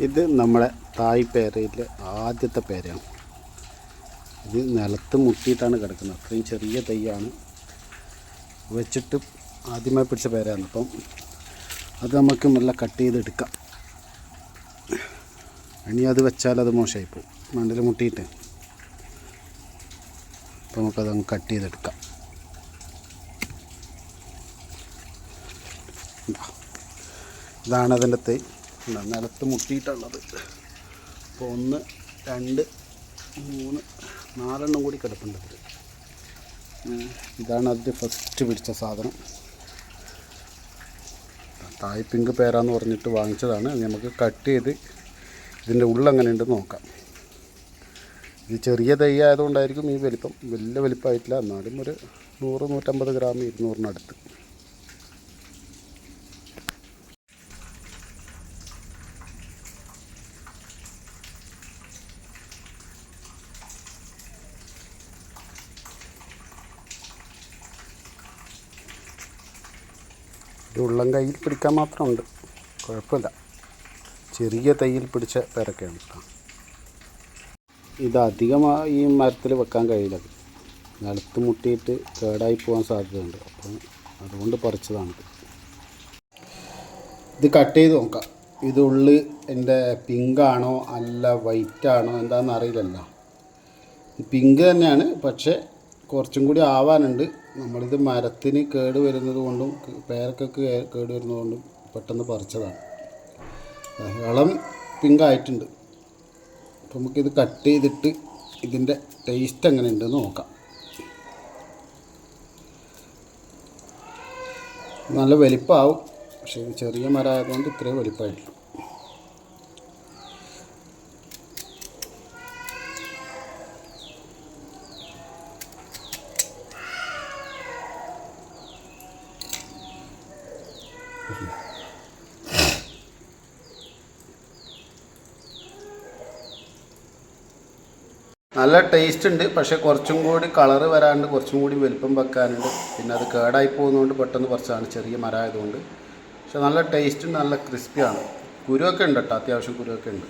ഇത് നമ്മുടെ തായ് പേരയിലെ ആദ്യത്തെ പേരയാണ് ഇത് നിലത്ത് മുട്ടിയിട്ടാണ് കിടക്കുന്നത്. അത്രയും ചെറിയ തൈയാണ്. വെച്ചിട്ട് ആദ്യമായി പിടിച്ച പേരാണ്. അപ്പം അത് നമുക്ക് നല്ല കട്ട് ചെയ്തെടുക്കാം. ഇനി അത് വെച്ചാൽ അത് മോശമായി പോകും മണ്ണിൽ മുട്ടിയിട്ട്. അപ്പോൾ നമുക്കത് അങ്ങ് കട്ട് ചെയ്തെടുക്കാം. ഇതാണ് അതിന്റെ തൈ. നിലത്ത് മുട്ടിയിട്ടുള്ളത് അപ്പോൾ ഒന്ന് രണ്ട് മൂന്ന് നാലെണ്ണം കൂടി കിടപ്പുണ്ട് അതിൽ. ഇതാണ് അതിൽ ഫസ്റ്റ് പിടിച്ച സാധനം. തായ് പിങ്ക് പേരാന്ന് പറഞ്ഞിട്ട് വാങ്ങിച്ചതാണ്. നമുക്ക് കട്ട് ചെയ്ത് ഇതിന്റെ ഉള്ളെങ്ങനെയുണ്ടെന്ന് നോക്കാം. ഇത് ചെറിയ തൈ ആയതുകൊണ്ടായിരിക്കും ഈ വലിപ്പം. വലിയ വലിപ്പമായിട്ടില്ല. എന്നാലും ഒരു നൂറ് നൂറ്റമ്പത് ഗ്രാം ഇരുന്നൂറിനടുത്ത്. ഇത് ഉള്ളം കയ്യിൽ പിടിക്കാൻ മാത്രമുണ്ട്. കുഴപ്പമില്ല. ചെറിയ തൈയിൽ പിടിച്ച പേരക്കയാണ് കേട്ടോ. ഇത് അധികമായി ഈ മരത്തിൽ വെക്കാൻ കഴിയില്ല. നിലത്ത് മുട്ടിയിട്ട് കേടായി പോകാൻ സാധ്യതയുണ്ട്. അപ്പം അതുകൊണ്ട് പറിച്ചതാണിത് ഇത്. കട്ട് ചെയ്ത് നോക്കാം. ഇത് ഉള്ളിൽ എന്റെ പിങ്കാണോ അല്ല വൈറ്റ് ആണോ എന്താണെന്ന് അറിയില്ലല്ലോ. പിങ്ക് തന്നെയാണ്. പക്ഷേ കുറച്ചും കൂടി ആവാനുണ്ട്. നമ്മളിത് മരത്തിന് കേട് വരുന്നത് കൊണ്ടും പേരക്കൊക്കെ കേട് വരുന്നത് കൊണ്ടും പെട്ടെന്ന് പറിച്ചതാണ്. ഇളം പിങ്കായിട്ടുണ്ട് അപ്പോൾ നമുക്കിത് കട്ട് ചെയ്തിട്ട് ഇതിന്റെ ടേസ്റ്റ് എങ്ങനെ ഉണ്ടെന്ന് നോക്കാം. നല്ല വലിപ്പമാവും പക്ഷേ ചെറിയ മരമായതുകൊണ്ട് ഇത്രയും വലിപ്പമായിട്ടുള്ളൂ നല്ല ടേസ്റ്റ് ഉണ്ട് പക്ഷേ കുറച്ചും കൂടി കളറ് വരാണ്ട് കുറച്ചും കൂടി വലുപ്പം വെക്കാനുണ്ട്. പിന്നെ അത് കേടായി പോകുന്നതുകൊണ്ട് പെട്ടെന്ന് കുറച്ചാണ് ചെറിയ മരമായതുകൊണ്ട് പക്ഷെ നല്ല ടേസ്റ്റ് നല്ല ക്രിസ്പിയാണ് കുരുവൊക്കെ ഉണ്ട് കേട്ടോ അത്യാവശ്യം കുരുവൊക്കെ ഉണ്ട്.